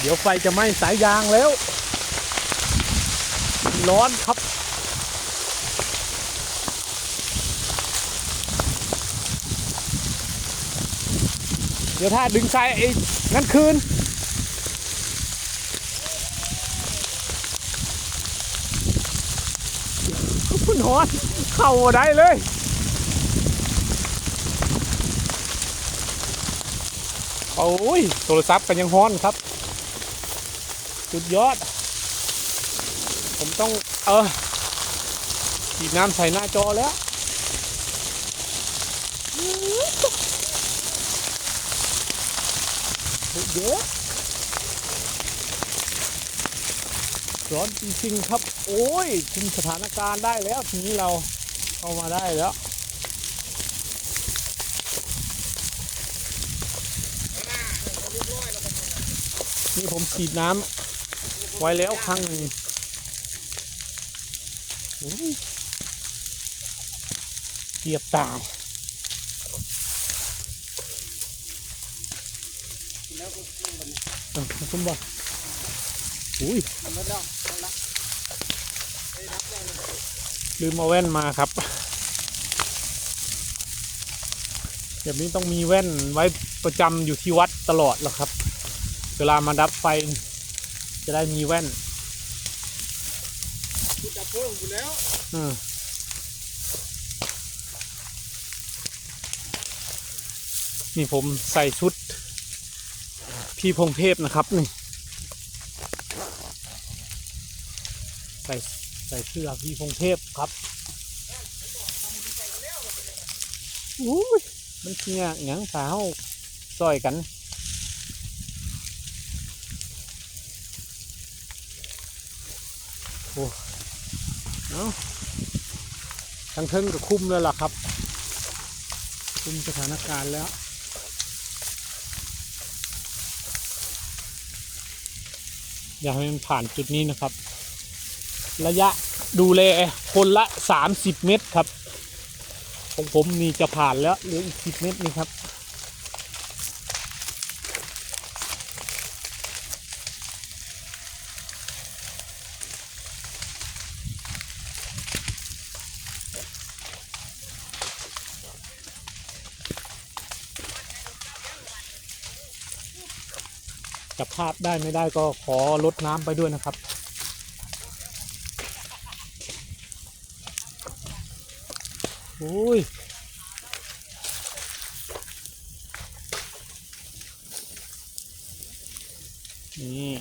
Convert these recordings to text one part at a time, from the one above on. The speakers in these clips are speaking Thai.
เดี๋ยวไฟจะไหม้สายยางแล้ว ร้อนครับ เดี๋ยวถ้าดึงสายไอ้นั่นคืนคุณฮอน เข้าได้เลย โอ้ยโทรศัพท์กันยังฮ้อนครับ สุดยอด ผมต้อง เออฉีดน้ำใส่หน้าจอแล้วเยอะร้อนจริงๆครับ โอ้ยคุมสถานการณ์ได้แล้ว ทีนี้เราเข้ามาได้แล้ว นี่ผมฉีดน้ำไว้แล้วครั้งหนึ่งโอ้ยเกียบตายเออคุณบอกอุ้ยลืมเอาแว่นมาครับแบบนี้ต้องมีแว่นไว้ประจำอยู่ที่วัดตลอดหรอครับ เวลามาดับไฟ จะได้มีแว่นจะเพิ่มอยู่แล้วอืมนี่ผมใส่ชุด พี่พงเทพนะครับนี่ใส่ใส่เสื้อพี่พงเทพครับอุ้ยมันเชี่ยหยังสาวซอยกัน โอ้เนาะทั้งเทิงก็คุมแล้วล่ะครับ คุมสถานการณ์แล้วอยากให้มันผ่านจุดนี้นะครับ ระยะดูแลคนละ 30 เมตรครับ ของผมนี่จะผ่านแล้วเหลืออีก 10 เมตรนี่ครับ จับภาพได้ไม่ได้ก็ขอลดน้ำไปด้วยนะครับ โอ้ยนี่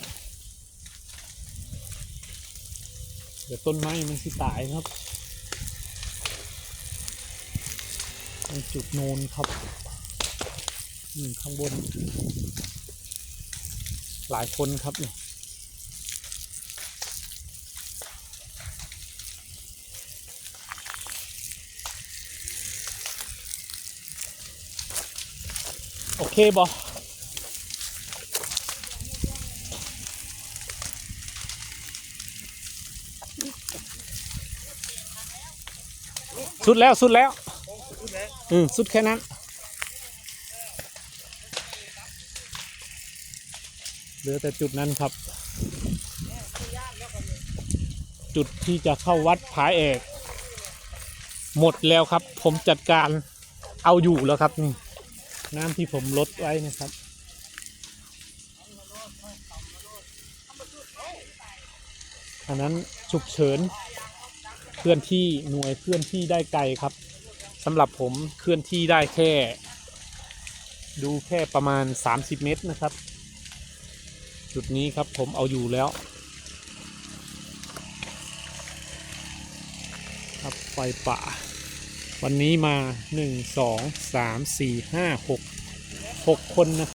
เดี๋ยวต้นไม้มันสิตายครับจุดโนนครับข้างบน หลายคนครับเนี่ยโอเคบอสุดแล้วสุดแล้ว อืม สุดแค่นั้น เห ลือแต่จุดนั้นครับ จุดที่จะเข้าวัดผาเอก หมดแล้วครับ ผมจัดการเอาอยู่แล้วครับนี่น้ำที่ผมลดไว้นะครับ อันนั้นฉุกเฉินเคลื่อนที่หน่วยเคลื่อนที่ได้ไกลครับสำหรับผมเคลื่อนที่ได้แค่ ดูแค่ประมาณ 30 เมตรนะครับ จุดนี้ครับผมเอาอยู่แล้ว ครับไฟป่า วันนี้มาหนึ่งสองสามสี่ห้าหกหกคนนะ